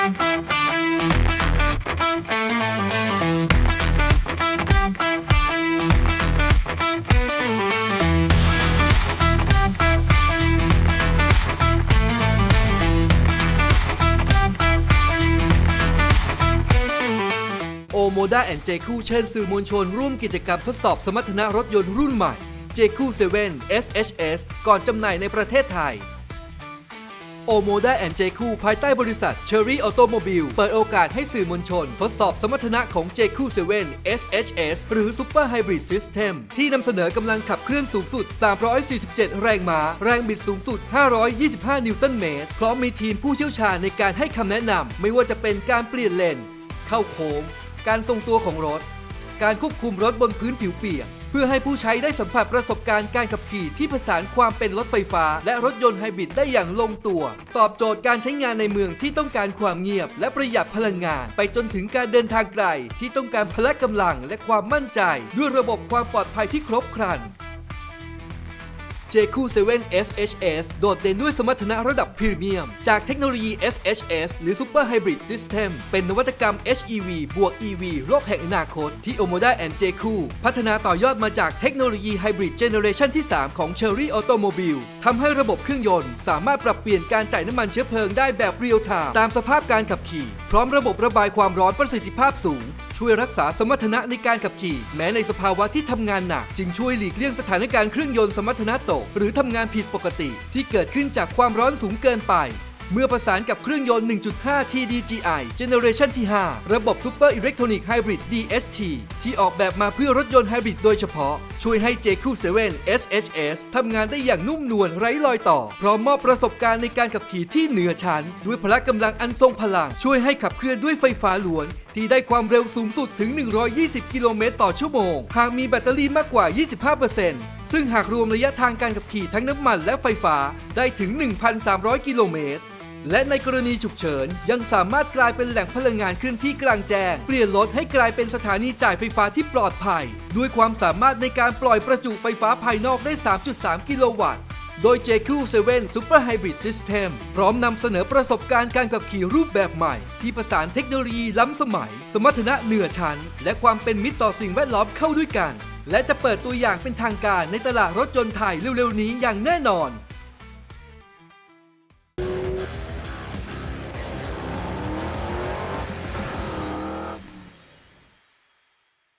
โอโมด้าแอนเจคูเชิญสื่อมวลชนร่วมกิจกรรมทดสอบสมรรถนะรถยนต์รุ่นใหม่เจคูเซเว่น SHS ก่อนจำหน่ายในประเทศไทย โอโมดาแอนเจคูภายใต้บริษัทเชอรี่ออโตโมบิลเปิดโอกาสให้สื่อมวลชน ทดสอบสมรรถนะของ j คู7 SHS หรือ Super Hybrid System ที่นำเสนอกำลังขับเคลื่อนสูงสุด 347 แรงม้า แรงบิดสูงสุด 525 นิวตันเมตร พร้อมมีทีมผู้เชี่ยวชาญในการให้คำแนะนำไม่ว่าจะเป็นการเปลี่ยนเลน เข้าโค้ง การทรงตัวของรถ การควบคุมรถบนพื้นผิวเปียก เพื่อให้ผู้ใช้ได้สัมผัสประสบการณ์การขับขี่ที่ผสานความเป็นรถไฟฟ้า และรถยนต์ไฮบริดได้อย่างลงตัว ตอบโจทย์การใช้งานในเมืองที่ต้องการความเงียบ และประหยัดพลังงาน ไปจนถึงการเดินทางไกลที่ต้องการพละกำลังและความมั่นใจ ด้วยระบบความปลอดภัยที่ครบครัน j คู7 SHS โดดเด่นด้วยสมรรถนะระดับพรีเมียม จากเทคโนโลยี SHS หรือ Super Hybrid System เป็นนวัตกรรม HEV บวก EV โลกแห่งอนาคต ที่ Omoda and j คูพัฒนาต่อยอดมาจากเทคโนโลยี Hybrid Generation ที่ 3 ของ Chery Automobile ทำให้ระบบเครื่องยนต์ สามารถปรับเปลี่ยนการจ่ายน้ำมันเชื้อเพลิงได้แบบเรียลไทม์ตามสภาพการขับขี่ พร้อมระบบระบายความร้อนประสิทธิภาพสูง ช่วยรักษาสมรรถนะในการขับขี่ แม้ในสภาวะที่ทำงานหนัก จึงช่วยหลีกเลี่ยงสถานการณ์เครื่องยนต์สมรรถนะตก หรือทำงานผิดปกติ ที่เกิดขึ้นจากความร้อนสูงเกินไป เมื่อประสานกับเครื่องยนต์ 1.5 TDGI Generation ที่ 5 ระบบ Super Electronic Hybrid DST ที่ออกแบบมาเพื่อรถยนต์ไฮบริดโดยเฉพาะ ช่วยให้ j q 7 SHS ทำงานได้อย่างนุ่มนวลไร้รอยต่อ พร้อมมอบประสบการณ์ในการขับขี่ที่เหนือชั้น ด้วยพละกำลังอันทรงพลัง ช่วยให้ขับเคลื่อนด้วยไฟฟ้าล้วน ที่ได้ความเร็วสูงสุดถึง 120 กิโลเมตรต่อชั่วโมง หากมีแบตเตอรี่มากกว่า 25%ซึ่งหากรวมระยะทางการขับขี่ทั้งน้ำมันและไฟฟ้าได้ถึง 1,300 กิโลเมตร และในกรณีฉุกเฉิน ยังสามารถกลายเป็นแหล่งพลังงานเคลื่อนที่กลางแจ้ง เปลี่ยนรถให้กลายเป็นสถานีจ่ายไฟฟ้าที่ปลอดภัย ด้วยความสามารถในการปล่อยประจุไฟฟ้าภายนอกได้ 3.3 กิโลวัตต์ โดย JQ7 Super Hybrid System พร้อมนำเสนอประสบการณ์การขับขี่รูปแบบใหม่ ที่ผสานเทคโนโลยีล้ำสมัย สมรรถนะเหนือชั้น และความเป็นมิตรต่อสิ่งแวดล้อมเข้าด้วยกัน และจะเปิดตัวอย่างเป็นทางการในตลาดรถยนต์ไทยเร็วๆนี้อย่างแน่นอน